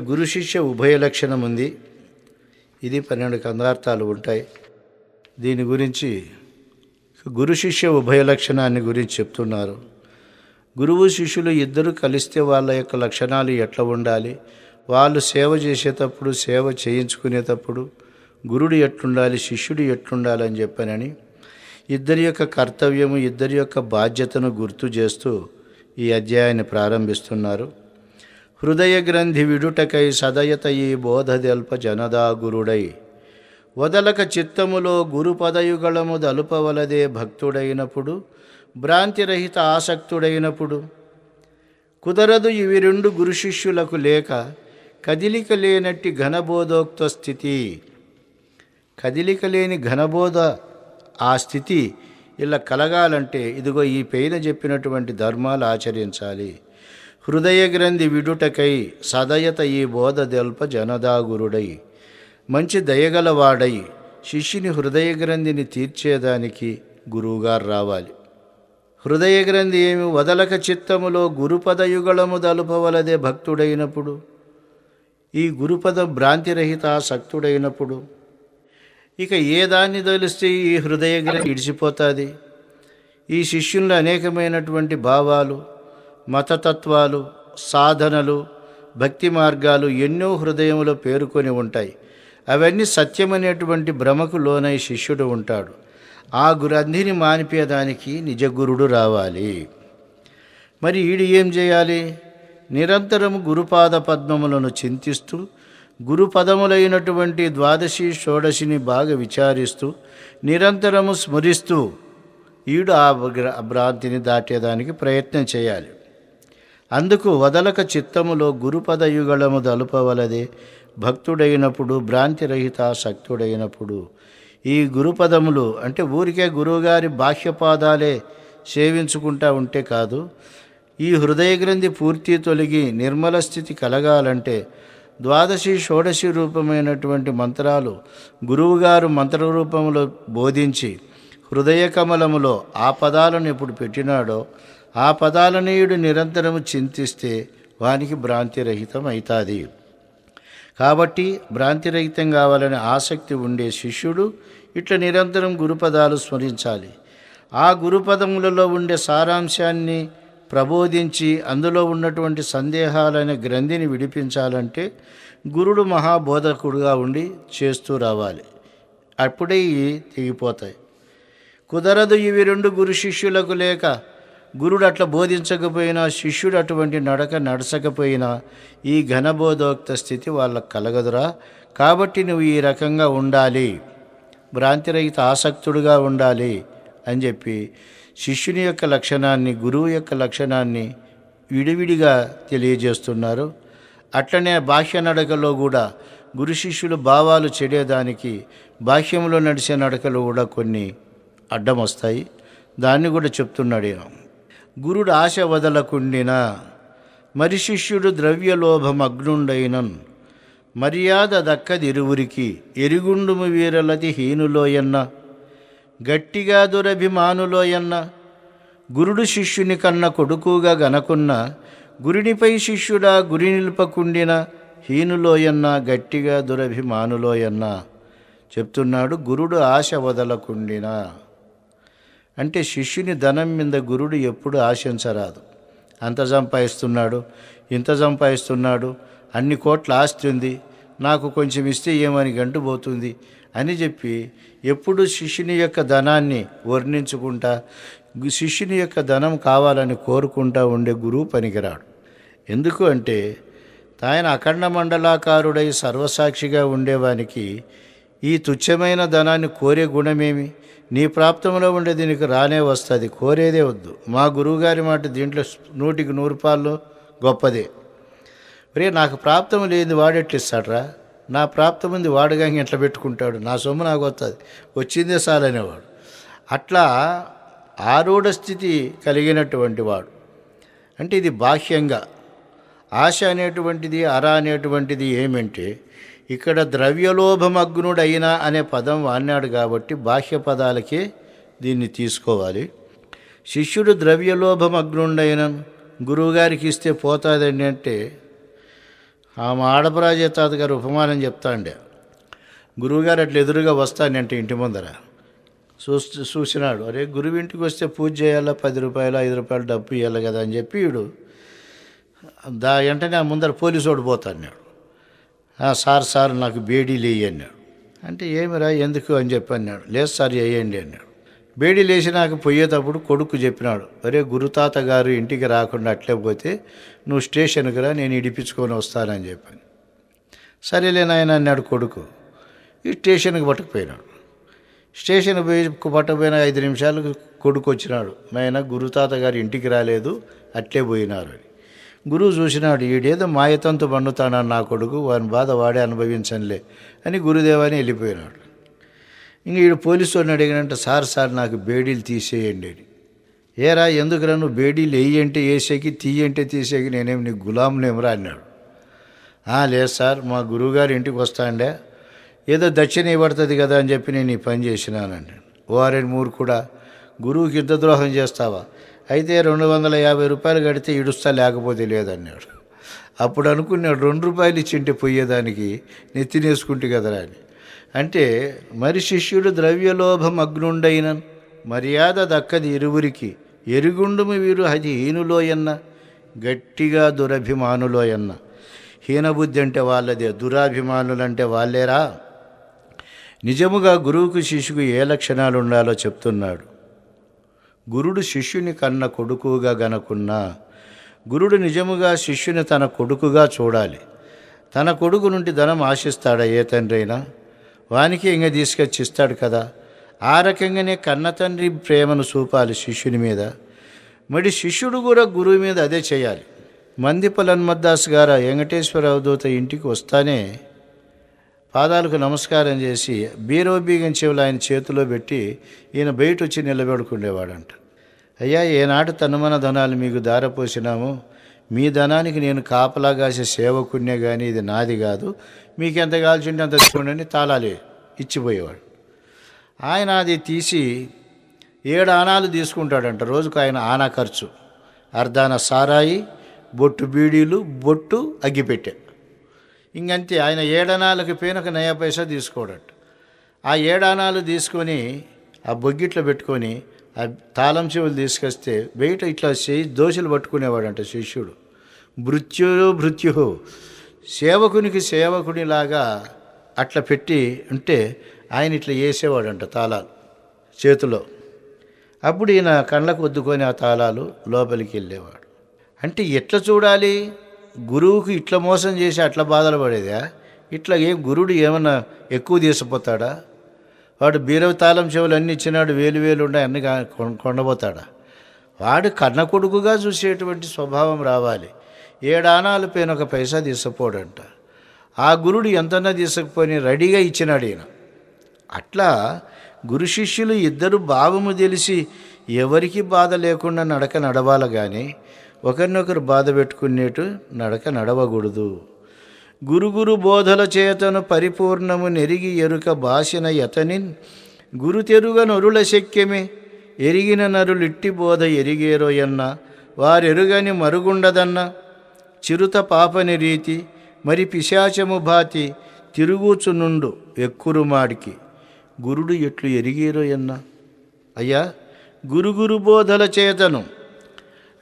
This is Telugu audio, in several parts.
గురు శిష్య ఉభయ లక్షణం ఉంది. ఇది పన్నెండు కందార్థాలు ఉంటాయి. దీని గురించి గురు శిష్య ఉభయ లక్షణాన్ని గురించి చెప్తున్నారు. గురువు శిష్యులు ఇద్దరు కలిస్తే వాళ్ళ యొక్క లక్షణాలు ఎట్లా ఉండాలి? వాళ్ళు సేవ చేసేటప్పుడు సేవ చేయించుకునేటప్పుడు గురుడు ఎట్లుండాలి? శిష్యుడు ఎట్లుండాలి అని చెప్పానని ఇద్దరి యొక్క కర్తవ్యము ఇద్దరి యొక్క బాధ్యతను గుర్తు చేస్తూ ఈ అధ్యాయాన్ని ప్రారంభిస్తున్నారు. హృదయ గ్రంథి విడుటకై సదయత ఈ బోధదెల్ప జనదా గురుడై. వదలక చిత్తములో గురుపదయుగళము దలుపవలదే భక్తుడైనప్పుడు భ్రాంతిరహిత ఆసక్తుడైనప్పుడు కుదరదు ఇవి రెండు గురు శిష్యులకు లేక కదిలిక లేనట్టి ఘనబోధోక్త స్థితి. కదిలిక లేని ఘనబోధ ఆ స్థితి ఇలా కలగాలంటే ఇదిగో ఈ పైన చెప్పినటువంటి ధర్మాలు ఆచరించాలి. హృదయ గ్రంథి విడుటకై సదయత ఈ బోధ దెల్ప జనదాగురుడై. మంచి దయగలవాడై శిష్యుని హృదయ గ్రంథిని తీర్చేదానికి గురువుగారు రావాలి. హృదయ గ్రంథి ఏమి వదలక చిత్తములో గురుపదయుగళము దలుపవలదే భక్తుడైనప్పుడు? ఈ గురుపద భ్రాంతిరహిత సక్తుడైనప్పుడు ఇక ఏ దాన్ని తలిస్తే ఈ హృదయ గ్రంథి ఇడిచిపోతుంది? ఈ శిష్యుల్లో అనేకమైనటువంటి భావాలు మతతత్వాలు సాధనలు భక్తి మార్గాలు ఎన్నో హృదయములో పేరుకొని ఉంటాయి. అవన్నీ సత్యమనేటువంటి భ్రమకు లోనై శిష్యుడు ఉంటాడు. ఆ గురంధిని మానిపేదానికి నిజ గురుడు రావాలి. మరి ఈడు ఏం చేయాలి? నిరంతరము గురుపాద పద్మములను చింతిస్తూ గురుపదములైనటువంటి ద్వాదశి షోడశిని బాగా విచారిస్తూ నిరంతరము స్మరిస్తూ ఈడు ఆ భ్రాంతిని దాటేదానికి ప్రయత్నం చేయాలి. అందుకు వదలక చిత్తములో గురుపదయుగళము దలుపవలదే. భక్తుడైనప్పుడు భ్రాంతిరహిత శక్తుడైనప్పుడు. ఈ గురుపదములు అంటే ఊరికే గురువుగారి బాహ్యపాదాలే సేవించుకుంటా ఉంటే కాదు. ఈ హృదయ గ్రంథి పూర్తి తొలగి నిర్మల స్థితి కలగాలంటే ద్వాదశి షోడశి రూపమైనటువంటి మంత్రాలు గురువుగారు మంత్ర రూపంలో బోధించి హృదయ కమలములో ఆ పదాలను ఎప్పుడు పెట్టినాడో ఆ పదాలనీయుడు నిరంతరము చింతిస్తే వానికి భ్రాంతిరహితం అవుతుంది కాబట్టి భ్రాంతిరహితం కావాలనే ఆసక్తి ఉండే శిష్యుడు ఇట్లా నిరంతరం గురుపదాలు స్మరించాలి. ఆ గురుపదములలో ఉండే సారాంశాన్ని ప్రబోధించి అందులో ఉన్నటువంటి సందేహాలైన గ్రంథిని విడిపించాలంటే గురుడు మహాబోధకుడుగా ఉండి చేస్తూ రావాలి. అప్పుడే ఇవి తెగిపోతాయి. కుదరదు ఇవి రెండు గురు శిష్యులకు లేక గురుడు అట్లా బోధించకపోయినా శిష్యుడు అటువంటి నడక నడచకపోయినా ఈ ఘనబోధోక్త స్థితి వాళ్ళకు కలగదురా. కాబట్టి నువ్వు ఈ రకంగా ఉండాలి. భ్రాంతిరహిత ఆసక్తుడుగా ఉండాలి అని చెప్పి శిష్యుని యొక్క లక్షణాన్ని గురువు యొక్క లక్షణాన్ని విడివిడిగా తెలియజేస్తున్నారు. అట్లనే బాహ్య నడకలో కూడా గురు శిష్యులు భావాలు చెడేదానికి బాహ్యంలో నడిచే నడకలు కూడా కొన్ని అడ్డం వస్తాయి దాన్ని కూడా చెప్తున్నాడు ఈయన. గురుడు ఆశ వదలకుండిన మరి శిష్యుడు ద్రవ్యలోభమగ్నుండైనన్ మర్యాద దక్కదిరువురికి ఎరుగుండుము వీరలతి హీనులోయన్న గట్టిగా దురభిమానులోయన్న. గురుడు శిష్యుని కన్న కొడుకుగా గనకున్న గురునిపై శిష్యుడా గురి నిలుపకుండిన హీనులోయన్న గట్టిగా దురభిమానులోయన్న. చెప్తున్నాడు గురుడు ఆశ వదలకుండినా. అంటే శిష్యుని ధనం మీద గురుడు ఎప్పుడు ఆశించరాదు. అంత సంపాదిస్తున్నాడు ఇంత సంపాదిస్తున్నాడు అన్ని కోట్ల ఆస్తి ఉంది నాకు కొంచెం ఇస్తే ఏమని గంటు పోతుంది అని చెప్పి ఎప్పుడు శిష్యుని యొక్క ధనాన్ని వర్ణించుకుంటా శిష్యుని యొక్క ధనం కావాలని కోరుకుంటా ఉండే గురువు పనికిరాడు. ఎందుకు అంటే ఆయన అఖండ మండలాకారుడై సర్వసాక్షిగా ఉండేవానికి ఈ తుచ్చమైన ధనాన్ని కోరే గుణమేమి? నీ ప్రాప్తంలో ఉండే దీనికి రానే వస్తుంది. కోరేదే వద్దు. మా గురువుగారి మాట దీంట్లో నూటికి నూరు పాళ్ళు గొప్పదే. రే నాకు ప్రాప్తం లేని వాడెట్లిస్తాడరా నా ప్రాప్తం ఉంది వాడుగా ఎట్లా పెట్టుకుంటాడు? నా సొమ్ము నాకు వస్తుంది వచ్చిందే సాలనేవాడు అట్లా ఆరూఢ స్థితి కలిగినటువంటి వాడు. అంటే ఇది బాహ్యంగా. ఆశ అనేటువంటిది అర అనేటువంటిది ఏమంటే ఇక్కడ ద్రవ్యలోభమగ్నుడైన అనే పదం వాడినాడు కాబట్టి బాహ్య పదాలకే దీన్ని తీసుకోవాలి. శిష్యుడు ద్రవ్యలోభమగ్నుండైన గురువుగారికి ఇస్తే పోతాదండి అంటే ఆమె ఆడపరాజయ గారు ఉపమానం చెప్తాండే. గురువుగారు అట్లా ఎదురుగా వస్తానంటే ఇంటి ముందర. చూసి చూసినాడు అరే గురువు ఇంటికి వస్తే పూజ చేయాలా? పది రూపాయలు ఐదు రూపాయలు డబ్బు ఇవ్వాలి కదా అని చెప్పి వీడు దా వెంటనే ఆ ముందర పోలీసు వాడు పోతాన్నాడు. సార్ సార్ నాకు బేడీలు వేయి అన్నాడు. అంటే ఏమిరా ఎందుకు అని చెప్పి అన్నాడు. లేదు సార్ వేయండి అన్నాడు. బేడీ లేచి నాకు పోయేటప్పుడు కొడుకు చెప్పినాడు అరే గురుతాత గారు ఇంటికి రాకుండా అట్లే పోతే నువ్వు స్టేషన్కి రా నేను ఇడిపించుకొని వస్తానని చెప్పాను. సరేలే నాయన అన్నాడు కొడుకు. ఈ స్టేషన్కి పట్టుకుపోయినాడు. స్టేషన్ పోయి పట్టపోయిన ఐదు నిమిషాలకు కొడుకు వచ్చినాడు. నాయన గురుతాత గారు ఇంటికి రాలేదు అట్లే పోయినారు అని. గురువు చూసినాడు ఈడేదో మాయతంతు పండుతానని నా కొడుకు వాని బాధ వాడే అనుభవించనులే అని గురుదేవాని వెళ్ళిపోయినాడు. ఇంక ఈడు పోలీసు వాడిని అడిగినంటే సార్ సార్ నాకు బేడీలు తీసేయండి అని. ఏరా ఎందుకురా నువ్వు బేడీలు వేయంటే వేసేకి తీయంటే తీసేకి నేనేం నీ గులాంనేమరా అన్నాడు. లేదు సార్ మా గురువుగారు ఇంటికి వస్తాండే. ఏదో దక్షిణ ఇవ్వడుతుంది కదా అని చెప్పి నేను ఈ పని చేసినానండి ఓఆర్ఎన్ మూరు కూడా గురువుకి యుద్ధ ద్రోహం చేస్తావా? అయితే రెండు వందల యాభై రూపాయలు కడితే ఇడుస్తా లేకపోతే లేదన్నాడు. అప్పుడు అనుకున్నాడు రెండు రూపాయలు ఇచ్చింటే పోయేదానికి నెత్తినేసుకుంటే కదరా అని. అంటే మరి శిష్యుడు ద్రవ్యలోభం అగ్నుండైన మర్యాద దక్కది ఇరువురికి ఎరుగుండుము వీరు అది హీనులోయన్న గట్టిగా దురభిమానులోయన్న. హీనబుద్ధి అంటే వాళ్ళదే దురాభిమానులంటే వాళ్ళేరా? నిజముగా గురువుకు శిష్యుకు ఏ లక్షణాలు ఉండాలో చెప్తున్నాడు. గురుడు శిష్యుని కన్న కొడుకుగా గనకున్నా గురుడు నిజముగా శిష్యుని తన కొడుకుగా చూడాలి. తన కొడుకు నుండి ధనం ఆశిస్తాడా? ఏ తండ్రి అయినా. వానికి ఇంక తీసుకొచ్చి ఇస్తాడు కదా. ఆ రకంగానే కన్న తండ్రి ప్రేమను చూపాలి శిష్యుని మీద. మరి శిష్యుడు కూడా గురువు మీద అదే చేయాలి. మంది పలన్మద్దాస్ గారు వెంకటేశ్వర అవధూత ఇంటికి వస్తానే పాదాలకు నమస్కారం చేసి బీరో బీగం చెవులు ఆయన చేతిలో పెట్టి ఈయన బయట వచ్చి నిలబెడుకుండేవాడంట. అయ్యా ఏనాడు తనుమన ధనాలు మీకు దారపోసినాము మీ ధనానికి నేను కాపలా కాసే సేవకున్నే కానీ ఇది నాది కాదు. మీకు ఎంత కాల్చుంటే అంత చూడండి తాళాలే ఇచ్చిపోయేవాడు. ఆయన అది తీసి ఏడు ఆనాలు తీసుకుంటాడంట. రోజుకు ఆయన ఆనా ఖర్చు. అర్ధాన సారాయి బొట్టు బీడీలు బొట్టు అగ్గిపెట్టె. ఇంకంతే ఆయన ఏడనాలకు పైనక నయా పైసా తీసుకోడట. ఆ ఏడానాలు తీసుకొని ఆ బొగ్గిట్లో పెట్టుకొని ఆ తాళం చెవులు తీసుకొస్తే బయట ఇట్లా చేయి దోశలు పట్టుకునేవాడంట శిష్యుడు. మృత్యు మృత్యు సేవకునికి సేవకునిలాగా అట్లా పెట్టి ఉంటే ఆయన ఇట్లా వేసేవాడంట తాళాలు చేతిలో. అప్పుడు ఈయన కళ్ళకు వద్దుకొని ఆ తాళాలు లోపలికి వెళ్ళేవాడు. అంటే ఎట్లా చూడాలి? గురువుకు ఇట్లా మోసం చేసి అట్లా బాధలు పడేదా? ఇట్లా ఏం గురుడు ఏమన్నా ఎక్కువ తీసిపోతాడా వాడు బీరవ తాళం చెవులు అన్నీ ఇచ్చినాడు వేలు వేలు ఉండే అన్ని కొండబోతాడా? వాడు కన్న కొడుకుగా చూసేటువంటి స్వభావం రావాలి. ఏడానాలు పైన ఒక పైసా తీసుకుపోడంట. ఆ గురుడు ఎంతన్నా తీసుకుపోయి రెడీగా ఇచ్చినాడు ఈయన. అట్లా గురు శిష్యులు ఇద్దరు భావము తెలిసి ఎవరికి బాధ లేకుండా నడక నడవాలి కానీ ఒకరినొకరు బాధ పెట్టుకునేటు నడక నడవకూడదు. గురుగురు బోధల చేతను పరిపూర్ణము నెరిగి ఎరుక బాసిన యతనిన్ గురు తెరుగ నరుల శక్యమే ఎరిగిన నరులిట్టి బోధ ఎరిగేరోయన్న వారెరుగని మరుగుండదన్న చిరుత పాపని రీతి మరి పిశాచము భాతి తిరుగుచునుండు ఎక్కురుమాడికి గురుడు ఎట్లు ఎరిగేరోయన్న అయ్యా గురుగురు బోధల చేతను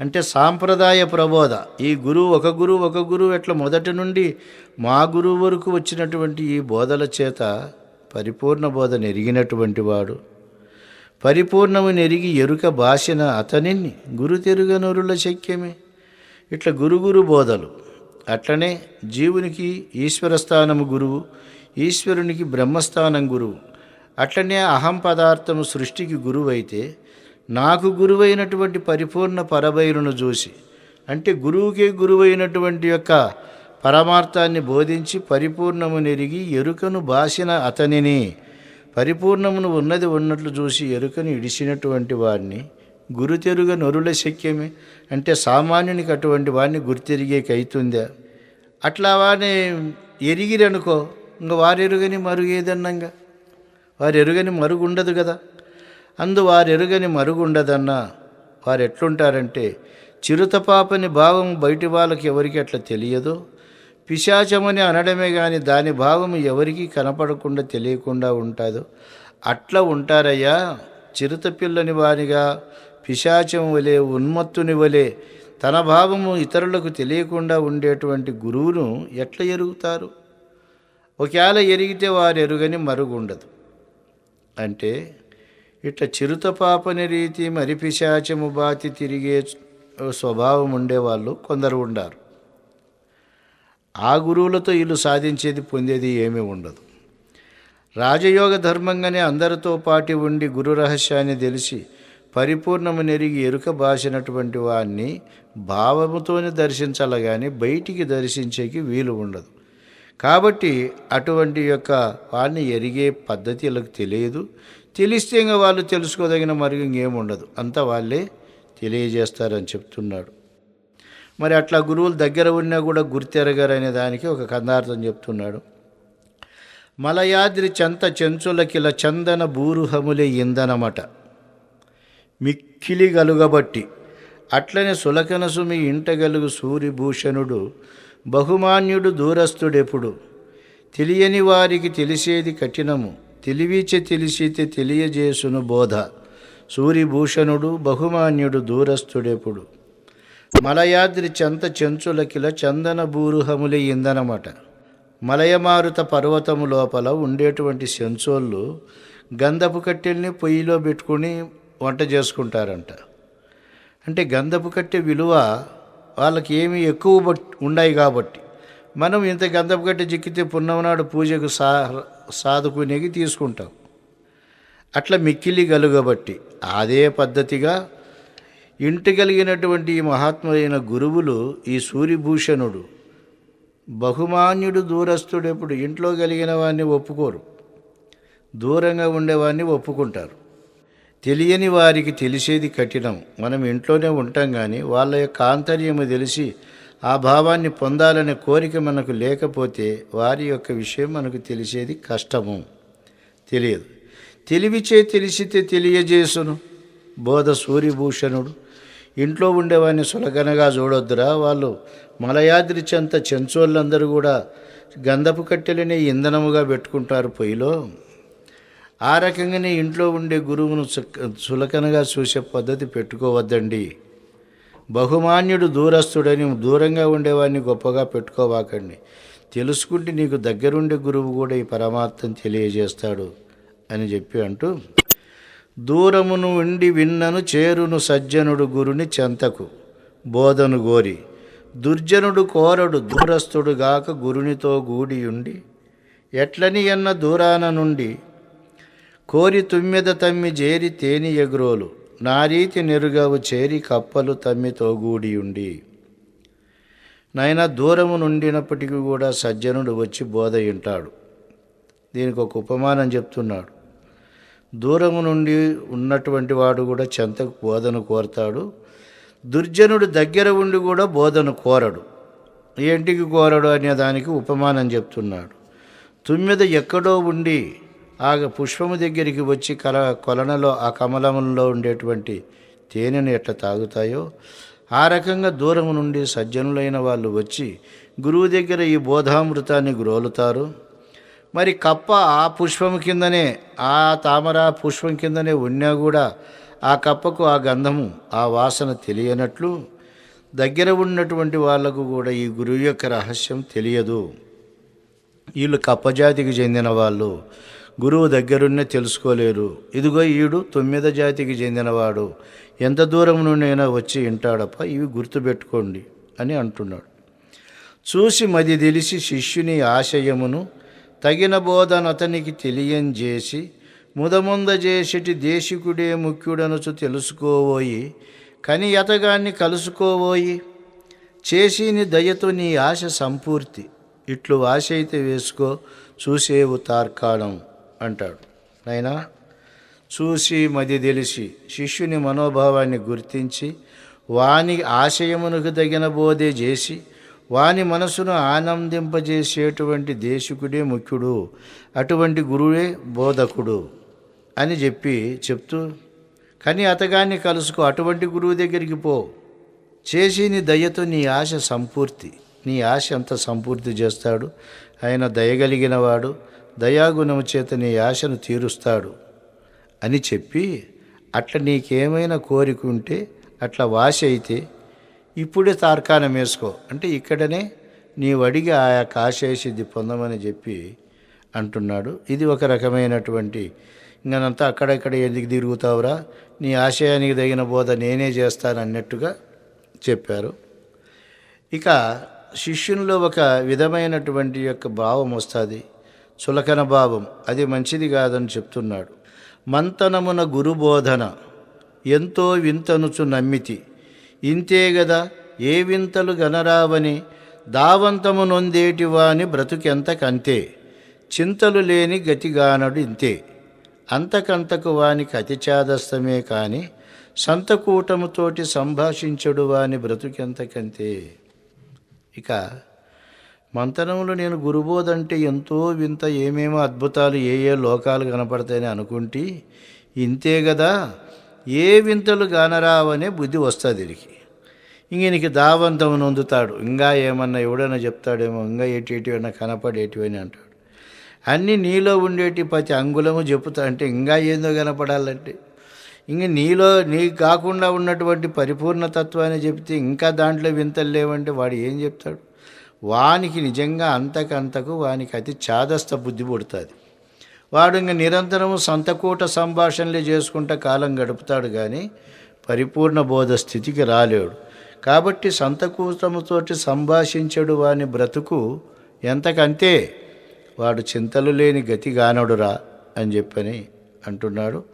అంటే సాంప్రదాయ ప్రబోధ. ఈ గురువు ఒక గురువు ఒక గురువు ఎట్లా మొదటి నుండి మా గురువు వరకు వచ్చినటువంటి ఈ బోధల చేత పరిపూర్ణ బోధ నెరిగినటువంటి వాడు. పరిపూర్ణము నెరిగి ఎరుక భాషన అతనిని గురు తెరుగనరుల శక్యమే. ఇట్లా గురుగురు బోధలు. అట్లనే జీవునికి ఈశ్వర స్థానము గురువు ఈశ్వరునికి బ్రహ్మస్థానం గురువు. అట్లనే అహం పదార్థము సృష్టికి గురువు అయితే నాకు గురువైనటువంటి పరిపూర్ణ పరబైరును చూసి అంటే గురువుకే గురువైనటువంటి యొక్క పరమార్థాన్ని బోధించి పరిపూర్ణము నెరిగి ఎరుకను బాసిన అతనిని పరిపూర్ణమును ఉన్నది ఉన్నట్లు చూసి ఎరుకను ఇడిసినటువంటి వాడిని గురుతెరుగ నరుల శక్యమే అంటే సామాన్యునికి అటువంటి వాడిని గుర్తెరిగేకి అవుతుందా అట్లా వాడిని ఎరిగిరనుకో ఇంక వారెరుగని మరుగేదన్నంగా? వారు ఎరుగని మరుగుండదు కదా? అందు మరుగుండదన్న ఎరుగని మరుగుండదన్నా. వారు ఎట్లుంటారంటే చిరుత పాపని భావం బయటి వాళ్ళకి ఎవరికి అట్లా తెలియదు? పిశాచమని అనడమే కానీ దాని భావము ఎవరికీ కనపడకుండా తెలియకుండా ఉంటుందో. అట్లా ఉంటారయ్యా చిరుత పిల్లని వానిగా పిశాచం వలె ఉన్మత్తుని వలె తన భావము ఇతరులకు తెలియకుండా ఉండేటువంటి గురువును ఎట్లా ఎరుగుతారు? ఒకవేళ ఎరిగితే వారు ఎరుగని మరుగుండదు. అంటే ఇట్లా చిరుత పాపని రీతి మరిపిశాచము బాతి తిరిగే స్వభావం ఉండేవాళ్ళు కొందరు ఉండారు. ఆ గురువులతో వీళ్ళు సాధించేది పొందేది ఏమీ ఉండదు. రాజయోగ ధర్మంగానే అందరితో పాటి ఉండి గురు రహస్యాన్ని తెలిసి పరిపూర్ణము నెరిగి ఎరుక బాసినటువంటి వాణ్ణి భావముతోనే దర్శించాలి కానీ బయటికి దర్శించేకి వీలు ఉండదు. కాబట్టి అటువంటి యొక్క వాడిని ఎరిగే పద్ధతి వీళ్ళకి తెలియదు. తెలిస్తే ఇంకా వాళ్ళు తెలుసుకోదగిన మరి ఇంకేముండదు. అంతా వాళ్ళే తెలియజేస్తారని చెప్తున్నాడు. మరి అట్లా గురువులు దగ్గర ఉన్నా కూడా గుర్తెరగరనే అనే దానికి ఒక కదార్థం చెప్తున్నాడు. మలయాద్రి చెంత చెంచులకిల చందన బూరుహములే ఇందనమట మిక్కిలి గలుగబట్టి. అట్లనే సులకనసుమి ఇంటగలుగు సూర్యభూషణుడు బహుమాన్యుడు దూరస్థుడెప్పుడు. తెలియని వారికి తెలిసేది కఠినము. తెలివిచే తెలిసితే తెలియజేసును బోధ. సూర్యభూషణుడు బహుమాన్యుడు దూరస్థుడెప్పుడు. మలయాద్రి చెంత చెంచులకిల చందన బూరుహములే ఇందనమాట. మలయమారుత పర్వతము లోపల ఉండేటువంటి సెంచోళ్ళు గంధపు కట్టెల్ని పొయ్యిలో పెట్టుకుని వంట చేసుకుంటారంట. అంటే గంధపు కట్టె విలువ వాళ్ళకి ఏమి ఎక్కువ బట్ ఉన్నాయి కాబట్టి. మనం ఇంత గంధపు కట్టె చిక్కితే పున్నమనాడు పూజకు సా సాదుకునేకి తీసుకుంటాం అట్లా మిక్కిలి గలుగబట్టి అదే పద్ధతిగా ఇంటి కలిగినటువంటి ఈ మహాత్ములైన గురువులు ఈ సూర్యభూషణుడు బహుమాన్యుడు దూరస్తుడు ఎప్పుడు ఇంట్లో కలిగిన వాడిని ఒప్పుకోరు. దూరంగా ఉండేవాడిని ఒప్పుకుంటారు. తెలియని వారికి తెలిసేది కఠినం. మనం ఇంట్లోనే ఉంటాం కానీ వాళ్ళ యొక్క ఆంతర్యము తెలిసి ఆ భావాన్ని పొందాలనే కోరిక మనకు లేకపోతే వారి యొక్క విషయం మనకు తెలిసేది కష్టము. తెలియదు. తెలివిచే తెలిసితే తెలియజేసును. బోధ సూర్యభూషణుడు. ఇంట్లో ఉండేవాడిని సులగనగా చూడొద్దురా వాళ్ళు. మలయాద్రి చెంత చెంచోళ్ళందరూ కూడా గంధపు కట్టెలని ఇంధనముగా పెట్టుకుంటారు పొయ్యిలో. ఆ రకంగానే ఇంట్లో ఉండే గురువును సులకనగా చులకనగా చూసే పద్ధతి పెట్టుకోవద్దండి. బహుమాన్యుడు దూరస్తుడని దూరంగా ఉండేవాడిని గొప్పగా పెట్టుకోవాకండి. తెలుసుకుంటే నీకు దగ్గరుండే గురువు కూడా ఈ పరమార్థం తెలియజేస్తాడు అని చెప్పి అంటూ దూరమును ఉండి విన్నను చేరును సజ్జనుడు గురుని చెంతకు బోధను గోరి. దుర్జనుడు కోరడు దూరస్థుడు గాక గురునితో గూడియుండి ఎట్లని ఎన్న దూరాన నుండి కోరి తుమ్మెద తమ్మి జేరి తేని ఎగురోలు నారీతి నెరుగవు చేరి కప్పలు తమ్మితో గూడియుండి నాయన దూరము నుండినప్పటికీ కూడా సజ్జనుడు వచ్చి బోధయుంటాడు. దీనికి ఒక ఉపమానం చెప్తున్నాడు. దూరము నుండి ఉన్నటువంటి వాడు కూడా చెంతకు బోధన కోరతాడు. దుర్జనుడు దగ్గర ఉండి కూడా బోధన కోరడు. ఏంటికి కోరడు అనే దానికి ఉపమానం చెప్తున్నాడు. తుమ్మెద ఎక్కడో ఉండి ఆ పుష్పము దగ్గరికి వచ్చి కల కొలనలో ఆ కమలంలో ఉండేటువంటి తేనెను ఎట్లా తాగుతాయో ఆ రకంగా దూరము నుండి సజ్జనులైన వాళ్ళు వచ్చి గురువు దగ్గర ఈ బోధామృతాన్ని గ్రోలుతారు. మరి కప్ప ఆ పుష్పం కిందనే ఆ తామర పుష్పం కిందనే ఉన్నా కూడా ఆ కప్పకు ఆ గంధము ఆ వాసన తెలియనట్లు దగ్గర ఉన్నటువంటి వాళ్ళకు కూడా ఈ గురువు యొక్క రహస్యం తెలియదు. వీళ్ళు కప్పజాతికి చెందిన వాళ్ళు. గురువు దగ్గరున్నే తెలుసుకోలేరు. ఇదిగో ఈడు తొమ్మిద జాతికి చెందినవాడు. ఎంత దూరం నుండైనా వచ్చి వింటాడప్ప ఇవి గుర్తుపెట్టుకోండి అని అంటున్నాడు. చూసి మది తెలిసి శిష్యుని ఆశయమును తగిన బోధన అతనికి తెలియంజేసి ముదముంద చేసిటి దేశికుడే ముఖ్యుడనుచు తెలుసుకోబోయి కని అతగాన్ని కలుసుకోబోయి చేసిని దయతో నీ ఆశ సంపూర్తి. ఇట్లు ఆశ అయితే వేసుకో చూసేవు తార్కాణం. అంటాడు. నాయనా చూసి మది తెలిసి శిష్యుని మనోభావాన్ని గుర్తించి వాని ఆశయమునకు తగిన బోధే చేసి వాని మనసును ఆనందింపజేసేటువంటి దేశికుడే ముఖ్యుడు అటువంటి గురువే బోధకుడు అని చెప్పి చెప్తూ కానీ అతగాన్ని కలుసుకో అటువంటి గురువు దగ్గరికి పో. చేసి నీ దయతో నీ ఆశ సంపూర్తి నీ ఆశ అంత సంపూర్తి చేస్తాడు. ఆయన దయగలిగినవాడు వాడు దయాగుణము చేత నీ ఆశను తీరుస్తాడు అని చెప్పి అట్లా నీకేమైనా కోరిక ఉంటే అట్లా వాసి అయితే ఇప్పుడే తార్కాణం వేసుకో. అంటే ఇక్కడనే నీవు అడిగి ఆ యొక్క ఆశయసిద్ధి పొందమని చెప్పి అంటున్నాడు. ఇది ఒక రకమైనటువంటి ఇంకనంతా అక్కడక్కడ ఎందుకు తిరుగుతావురా? నీ ఆశయానికి తగిన బోధ నేనే చేస్తాను అన్నట్టుగా చెప్పారు. ఇక శిష్యునిలో ఒక విధమైనటువంటి యొక్క భావం వస్తుంది. చులకన భావం. అది మంచిది కాదని చెప్తున్నాడు. మంతనమున గురుబోధన. ఎంతో వింతనుచు నమ్మితి. ఇంతే గదా ఏ వింతలు గనరావని దావంతము నొందేటి వాని బ్రతుకెంతకంతే. చింతలు లేని గతిగానడు ఇంతే. అంతకంతకు వానికి అతిచాదస్తమే కాని సంతకూటముతోటి సంభాషించడు వాని బ్రతుకెంతకంతే. ఇక మంతనంలో నేను గురుబోధంటే ఎంతో వింత ఏమేమో అద్భుతాలు ఏ ఏ లోకాలు కనపడతాయని అనుకుంటే ఇంతే కదా ఏ వింతలు గానరావనే బుద్ధి వస్తుంది వీరికి ఇంక దావంతం నొందుతాడు. ఇంకా ఏమన్నా ఎవడైనా చెప్తాడేమో ఇంకా ఏటివైనా కనపడేటివని అంటాడు. అన్నీ నీలో ఉండేటి ప్రతి అంగుళము చెప్తా అంటే ఇంకా ఏందో కనపడాలంటే. ఇంక నీలో నీ కాకుండా ఉన్నటువంటి పరిపూర్ణ తత్వాన్ని చెప్తే ఇంకా దాంట్లో వింతలు లేవంటే వాడు ఏం చెప్తాడు? వానికి నిజంగా అంతకంతకు వానికి అతి చాదస్త బుద్ధి పుడుతుంది. వాడు ఇంక నిరంతరము సంతకూట సంభాషణలు చేసుకుంటా కాలం గడుపుతాడు కానీ పరిపూర్ణ బోధ స్థితికి రాలేడు. కాబట్టి సంతకూటముతోటి సంభాషించడు వాని బ్రతుకు ఎంతకంతే వాడు చింతలు లేని గతి గానడురా అని చెప్పని అంటున్నాడు.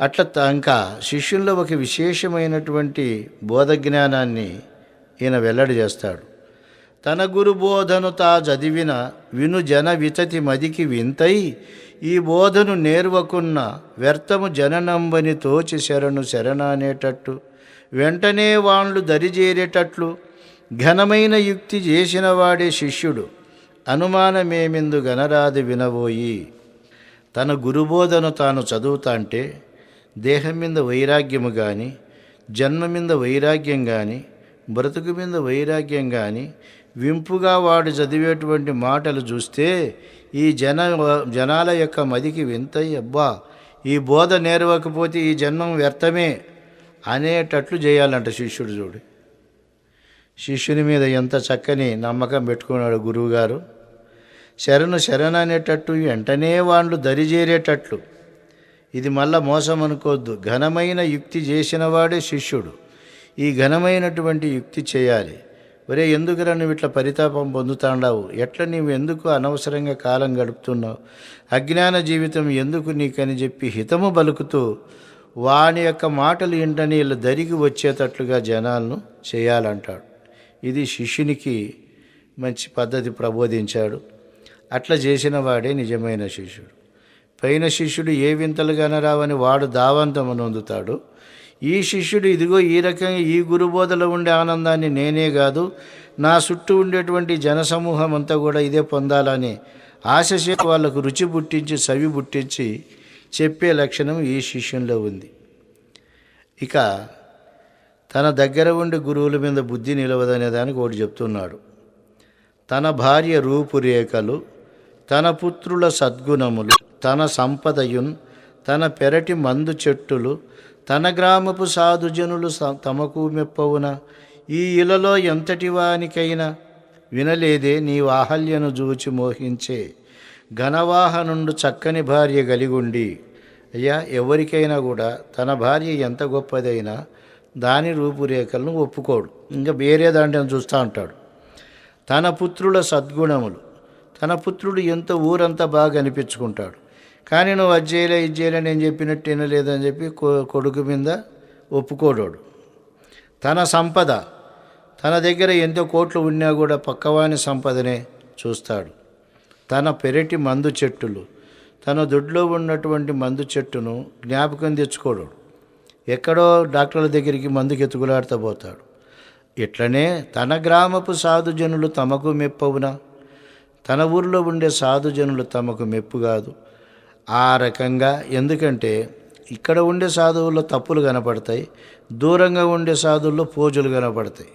అట్లా ఇంకా శిష్యుల్లో ఒక విశేషమైనటువంటి బోధ జ్ఞానాన్ని ఈయన వెల్లడి చేస్తాడు. తన గురు బోధను తా చదివిన విను జన వితతి మదికి వింతై ఈ బోధను నేర్వకున్న వ్యర్థము జననంబని తోచి శరణు శరణనేటట్టు. వెంటనే వాళ్ళు దరిజేరేటట్లు. ఘనమైన యుక్తి చేసిన వాడే శిష్యుడు. అనుమానమేమిందు గనరాది వినబోయి. తన గురుబోధను తాను చదువుతాంటే దేహం మీద వైరాగ్యము కానీ జన్మ మీద వైరాగ్యం కానీ బ్రతుకు మీద వైరాగ్యం కానీ వింపుగా వాడు చదివేటువంటి మాటలు చూస్తే ఈ జన జనాల యొక్క మదికి వింతయి అబ్బా ఈ బోధ నేర్వకపోతే ఈ జన్మం వ్యర్థమే అనేటట్లు చేయాలంట శిష్యుడు చూడు. శిష్యుని మీద ఎంత చక్కని నమ్మకం పెట్టుకున్నాడు గురువుగారు. శరణు శరణ అనేటట్టు వెంటనే వాళ్ళు దరిజేరేటట్లు ఇది మళ్ళా మోసం అనుకోవద్దు ఘనమైన యుక్తి చేసిన వాడే శిష్యుడు. ఈ ఘనమైనటువంటి యుక్తి చేయాలి. ఒరే ఎందుకురా నువ్వు ఇట్లా పరితాపం పొందుతాండావు? ఎట్లా నీవు ఎందుకు అనవసరంగా కాలం గడుపుతున్నావు? అజ్ఞాన జీవితం ఎందుకు నీకని చెప్పి హితము బలుకుతూ వాని యొక్క మాటలు ఇంటని ఇలా దరిగి వచ్చేటట్లుగా జనాలను చేయాలంటాడు. ఇది శిష్యునికి మంచి పద్ధతి ప్రబోధించాడు. అట్లా చేసిన వాడే నిజమైన శిష్యుడు. పైన శిష్యుడు ఏ వింతలుగానరావని వాడు దావంతము నొందుతాడు. ఈ శిష్యుడు ఇదిగో ఈ రకంగా ఈ గురుబోధలో ఉండే ఆనందాన్ని నేనే కాదు నా చుట్టూ ఉండేటువంటి జనసమూహం అంతా కూడా ఇదే పొందాలని ఆశ వాళ్ళకు రుచి పుట్టించి సవి పుట్టించి చెప్పే లక్షణం ఈ శిష్యంలో ఉంది. ఇక తన దగ్గర ఉండే గురువుల మీద బుద్ధి నిలవదనే దానికి ఒకటి చెప్తున్నాడు. తన భార్య రూపురేఖలు తన పుత్రుల సద్గుణములు తన సంపదయున్ తన పెరటి మందు చెట్టులు తన గ్రామపు సాధుజనులు తమకు మెప్పవున? ఈ ఇలలో ఎంతటి వానికైనా? వినలేదే నీ వాహల్యను జూచి మోహించే. ఘనవాహనుండు చక్కని భార్య గలిగుండి. అయ్యా ఎవరికైనా కూడా తన భార్య ఎంత గొప్పదైనా దాని రూపురేఖలను ఒప్పుకోడు. ఇంకా వేరే దాంట్లో చూస్తూ ఉంటాడు. తన పుత్రుల సద్గుణములు తన పుత్రుడు ఎంత ఊరంతా బాగా అనిపించుకుంటాడు కానీ నువ్వు అది చేయలే ఇది చేయలే నేను చెప్పినట్టు వినలేదని చెప్పి కొ- కొడుకు మీద ఒప్పుకోడోడు. తన సంపద తన దగ్గర ఎంతో కోట్లు ఉన్నా కూడా పక్కవాని సంపదనే చూస్తాడు. తన పెరటి మందు చెట్టులు తన దొడ్లో ఉన్నటువంటి మందు చెట్టును జ్ఞాపకం తెచ్చుకోడు ఎక్కడో డాక్టర్ల దగ్గరికి మందుకి ఎత్తుకులాడుతూ పోతాడు. ఇట్లనే తన గ్రామపు సాధుజనులు తమకు మెప్పవునా? తన ఊరిలో ఉండే సాధుజనులు తమకు మెప్పు కాదు. ఆ రకంగా ఎందుకంటే ఇక్కడ ఉండే సాధువుల్లో తప్పులు కనపడతాయి దూరంగా ఉండే సాధువుల్లో పూజలు కనపడతాయి.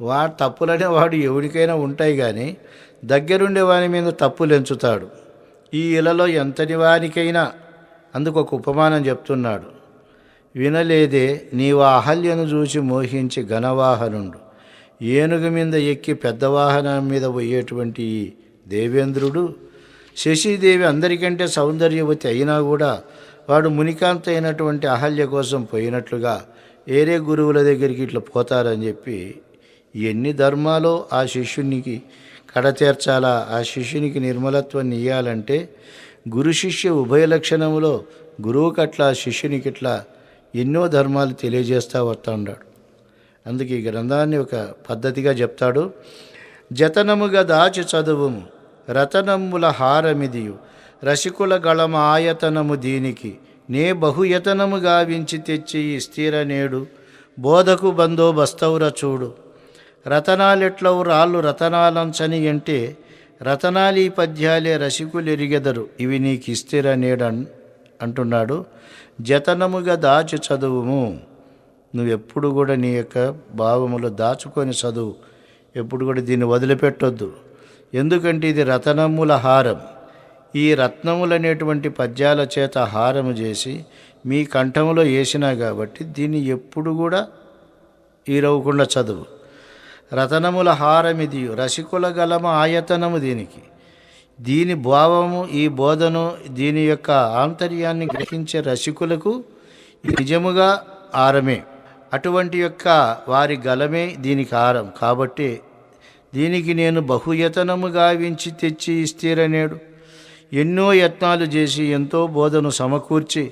వాడు తప్పులనే వాడు ఎవరికైనా ఉంటాయి కానీ దగ్గరుండే వాని మీద తప్పులు ఎంచుతాడు. ఈ ఇలలో ఎంతటి వానికైనా అందుకు ఒక ఉపమానం చెప్తున్నాడు. వినలేదే నీవు అహల్యను చూసి మోహించి ఘనవాహనుండు. ఏనుగు మీద ఎక్కి పెద్ద వాహనం మీద పోయేటువంటి దేవేంద్రుడు శశిదేవి అందరికంటే సౌందర్యవతి అయినా కూడా వాడు మునికాంత అయినటువంటి అహల్య కోసం పోయినట్లుగా ఏరే గురువుల దగ్గరికి ఇట్లా పోతారని చెప్పి ఎన్ని ధర్మాలో ఆ శిష్యునికి కడతేర్చాలా ఆ శిష్యునికి నిర్మలత్వాన్ని ఇవ్వాలంటే గురు శిష్య ఉభయ లక్షణములో గురువుకి అట్లా శిష్యునికి ఇట్లా ఎన్నో ధర్మాలు తెలియజేస్తా వస్తూ ఉన్నాడు. అందుకే ఈ గ్రంథాన్ని ఒక పద్ధతిగా చెప్తాడు. జతనముగా దాచి చదువుము. రతనముల హారమిదియు. రసికుల గళమ ఆయతనము దీనికి. నే బహుయతనము గావించి తెచ్చి ఈ స్థిర నేడు. బోధకు బందోబస్తౌర చూడు. రతనాలెట్లవు రాళ్ళు రతనాలంచని అంటే రతనాలి పద్యాలే రసికులెరిగెదరు. ఇవి నీకు ఇస్తిర నేడన్ అంటున్నాడు. జతనముగా దాచి చదువుము. నువ్వు ఎప్పుడు కూడా నీ యొక్క భావములు దాచుకొని చదువు. ఎప్పుడు కూడా దీన్ని వదిలిపెట్టొద్దు. ఎందుకంటే ఇది రతనముల హారం. ఈ రత్నములనేటువంటి పద్యాల చేత హారము చేసి మీ కంఠములో వేసినా కాబట్టి దీన్ని ఎప్పుడు కూడా ఈరవకుండా చదువు. రతనముల హారమిది రసికుల గలమ ఆయతనము దీనికి. దీని భావము ఈ బోధను దీని యొక్క ఆంతర్యాన్ని గ్రహించే రసికులకు నిజముగా ఆరమే అటువంటి యొక్క వారి గలమే దీనికి ఆరం కాబట్టి దీనికి నేను బహుయతనము గావించి తెచ్చి ఇస్తీరనేడు. ఎన్నో యత్నాలు చేసి ఎంతో బోధను సమకూర్చి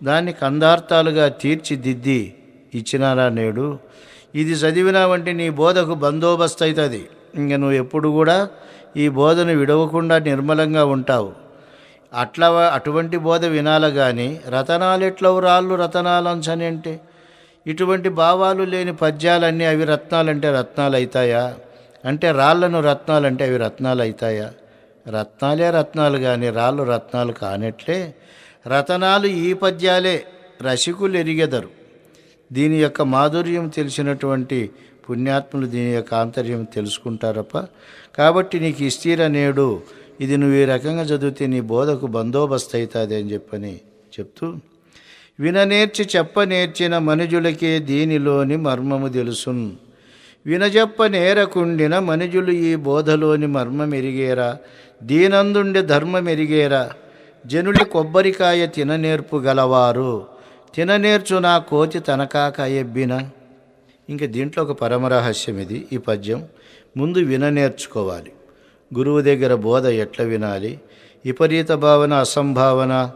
దాన్ని కందార్థాలుగా తీర్చిదిద్ది ఇచ్చినారా నేడు? ఇది చదివినావంటే నీ బోధకు బందోబస్తు అవుతుంది ఇంక నువ్వు ఎప్పుడు కూడా ఈ బోధను విడవకుండా నిర్మలంగా ఉంటావు. అట్లా అటువంటి బోధ వినాల కానీ రతనాలు ఎట్లవు రాళ్ళు రతనాలంచని అంటే ఇటువంటి భావాలు లేని పద్యాలన్నీ అవి రత్నాలంటే రత్నాలు అవుతాయా అంటే రాళ్ళను రత్నాలంటే అవి రత్నాలు అవుతాయా రత్నాలే రత్నాలు కానీ రాళ్ళు రత్నాలు కానట్లే రతనాలు ఈ పద్యాలే రసికులు ఎరిగెదరు దీని యొక్క మాధుర్యం తెలిసినటువంటి పుణ్యాత్ములు దీని యొక్క ఆంతర్యం తెలుసుకుంటారప్ప. కాబట్టి నీకు ఇస్తీర నేడు ఇది నువ్వు ఈ రకంగా చదివితే నీ బోధకు బందోబస్తు అవుతుంది అని చెప్పని చెప్తూ విననేర్చి చెప్ప నేర్చిన మనుజులకే దీనిలోని మర్మము తెలుసును. వినజెప్ప నేరకుండిన మనుజులు ఈ బోధలోని మర్మం ఎరిగేరా దీనందుండి ధర్మం ఎరిగేరా జనుడి కొబ్బరికాయ తిననేర్పు గలవారు. తిననేర్చు నా కోతి తనకాక ఎబ్బిన. ఇంకా దీంట్లో ఒక పరమరహస్యం ఇది ఈ పద్యం. ముందు విననేర్చుకోవాలి. గురువు దగ్గర బోధ ఎట్లా వినాలి? విపరీత భావన అసంభావన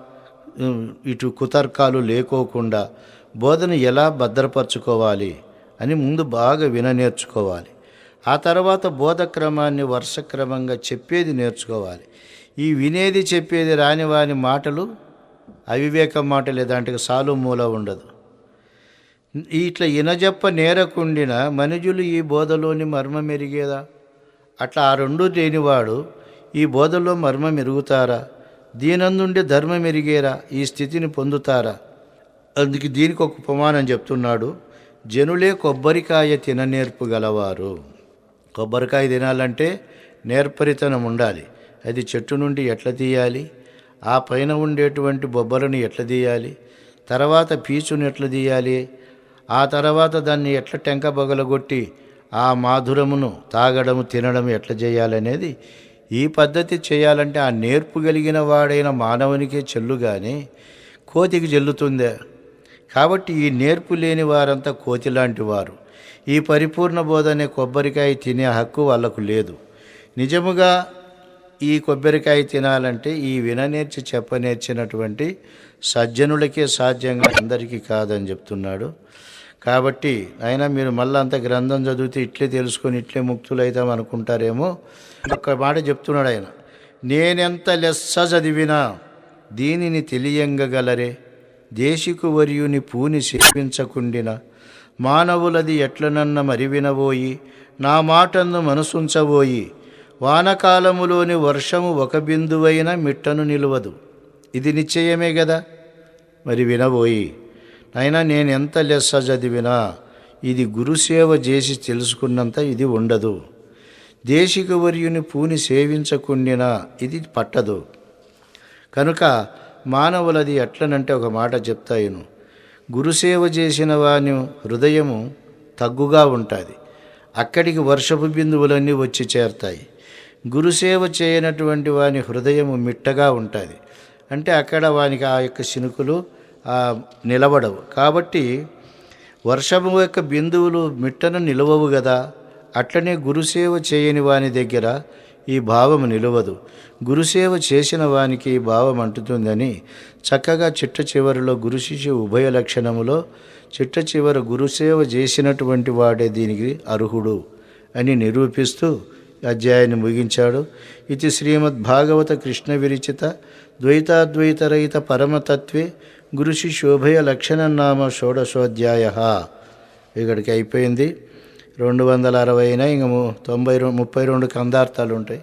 ఇటు కుతర్కాలు లేకోకుండా బోధను ఎలా భద్రపరచుకోవాలి? అని ముందు బాగా విననేర్చుకోవాలి ఆ తర్వాత బోధక్రమాన్ని వర్షక్రమంగా చెప్పేది నేర్చుకోవాలి. ఈ వినేది చెప్పేది రాని వాని మాటలు అవివేక మాటలే దాంట్లో సాలు మూల ఉండదు. ఇట్లా ఇనజప్ప నేరకుండిన మనుజులు ఈ బోధలోని మర్మం ఎరిగేదా అట్లా ఆ రెండు లేనివాడు ఈ బోధలో మర్మం ఎరుగుతారా దీనందుండి ధర్మం ఎరిగేరా ఈ స్థితిని పొందుతారా? అందుకు దీనికి ఒక ఉపమానం చెప్తున్నాడు. జనులే కొబ్బరికాయ తిననేర్పు గలవారు. కొబ్బరికాయ తినాలంటే నేర్పరితనం ఉండాలి. అది చెట్టు నుండి ఎట్లా తీయాలి? ఆ పైన ఉండేటువంటి బొబ్బలను ఎట్లా తీయాలి? తర్వాత పీచుని ఎట్లా తీయాలి? ఆ తర్వాత దాన్ని ఎట్లా టెంక బగలగొట్టి ఆ మాధురమును తాగడము తినడం ఎట్లా చేయాలనేది ఈ పద్ధతి చేయాలంటే ఆ నేర్పు కలిగిన వాడైన మానవునికే చెల్లు కానీ కోతికి చెల్లుతుందే కాబట్టి ఈ నేర్పు లేని వారంతా కోతిలాంటి వారు. ఈ పరిపూర్ణ బోధ అనే కొబ్బరికాయ తినే హక్కు వాళ్ళకు లేదు. నిజముగా ఈ కొబ్బరికాయ తినాలంటే ఈ విననేర్చి చెప్పనేర్చినటువంటి సజ్జనులకే సాధ్యంగా అందరికీ కాదని చెప్తున్నాడు. కాబట్టి అయినా మీరు మళ్ళీ అంత గ్రంథం చదివితే ఇట్లే తెలుసుకొని ఇట్లే ముక్తులైతాం అనుకుంటారేమో? ఒక్క మాట చెప్తున్నాడు ఆయన. నేనెంత లెస్స చదివినా దీనిని తెలియంగలరే దేశికు వర్యుని పూని సేవించకుండిన. మానవులది ఎట్లనన్న మరివినవోయి నా మాటను మనసుంచబోయి వానకాలములోని వర్షము ఒక బిందువైన మిట్టను నిలవదు. ఇది నిశ్చయమే కదా మరి వినబోయి అయినా నేను ఎంత లెస్స చదివినా ఇది గురుసేవ చేసి తెలుసుకున్నంత ఇది ఉండదు. దేశిక వర్యుని పూని సేవించకుండినా ఇది పట్టదు. కనుక మానవులది ఎట్లనంటే ఒక మాట చెప్తాయిను. గురుసేవ చేసిన వాని హృదయము తగ్గుగా ఉంటుంది. అక్కడికి వర్షపు బిందువులన్నీ వచ్చి చేరతాయి. గురుసేవ చేయనటువంటి వాని హృదయము మిట్టగా ఉంటుంది. అంటే అక్కడ వానికి ఆ యొక్క శినుకులు నిలబడవు. కాబట్టి వర్షము యొక్క బిందువులు మిట్టను నిలవవు కదా అట్లనే గురుసేవ చేయని వాని దగ్గర ఈ భావం నిలవదు. గురుసేవ చేసిన వానికి ఈ భావం అంటుతుందని చక్కగా చిట్ట చివరిలో గురు శిష్యు ఉభయ లక్షణములో చిట్ట చివర గురుసేవ చేసినటువంటి వాడే దీనికి అర్హుడు అని నిరూపిస్తూ అధ్యాయాన్ని ముగించాడు. ఇది శ్రీమద్ భాగవత కృష్ణ విరిచిత ద్వైతాద్వైతరహిత పరమతత్వే గురు శిష్యోభయ లక్షణనామ షోడశోధ్యాయ. ఇక్కడికి అయిపోయింది. రెండు వందల అరవై అయినా ఇంక తొంభై ముప్పై రెండు కందార్థాలు ఉంటాయి